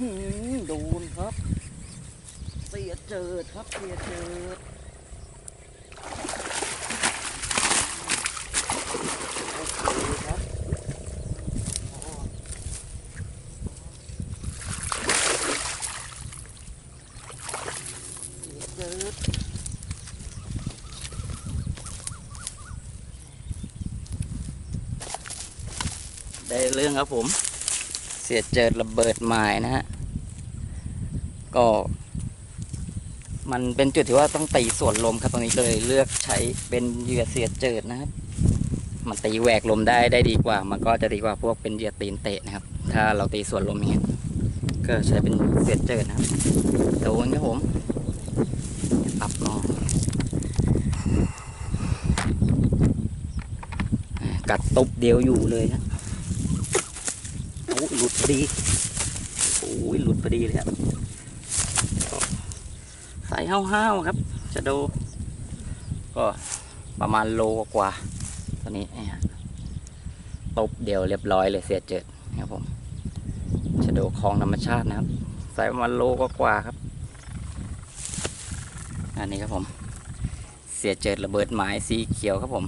หืมโดนครับ เสียเจิดครับ เสียเจิดโอเคครับ เสียเจิดได้เรื่องครับผม เสียเจิดระเบิดหมายนะฮะ ก็ มันเป็นจุดที่ว่าต้องตีส่วนลมครับตรงนี้เลยเลือกใช้เป็นเหยื่อเสียเจิดนะครับ มันตีแหวกลมได้ได้ดีกว่า มันก็จะดีกว่าพวกเป็นเหยื่อตีนเตะนะครับ ถ้าเราตีส่วนลมอย่างเงี้ยก็ใช้เป็นเสียเจิดนะครับโดนครับผม ปรับลอกัดตบเดียวอยู่เลยฮะโอ้ยหลุดพอดีโอ้ยหลุดพอดีเลยครับใส่ห้าวๆครับ จะดู ก็ประมาณโลกว่าตัวนี้ตบเดียวเรียบร้อยเลยเสียเจิดนะครับผมจะดูคลองธรรมชาตินะครับ ใส่ประมาณโลกว่าครับ อันนี้ครับผม เสียเจิดระเบิดไม้สีเขียวครับผม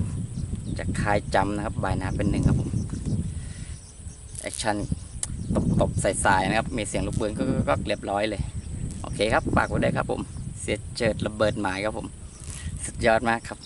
จากคายจำนะครับใบน้ำเป็นหนึ่งครับผม แอคชั่นตบๆใส่ๆนะครับ มีเสียงลูกปืนก็ก็เรียบร้อยเลย โอเคครับฝากไว้ได้ครับผม เสียเจิดระเบิดไม้ครับผม สุดยอดมากครับ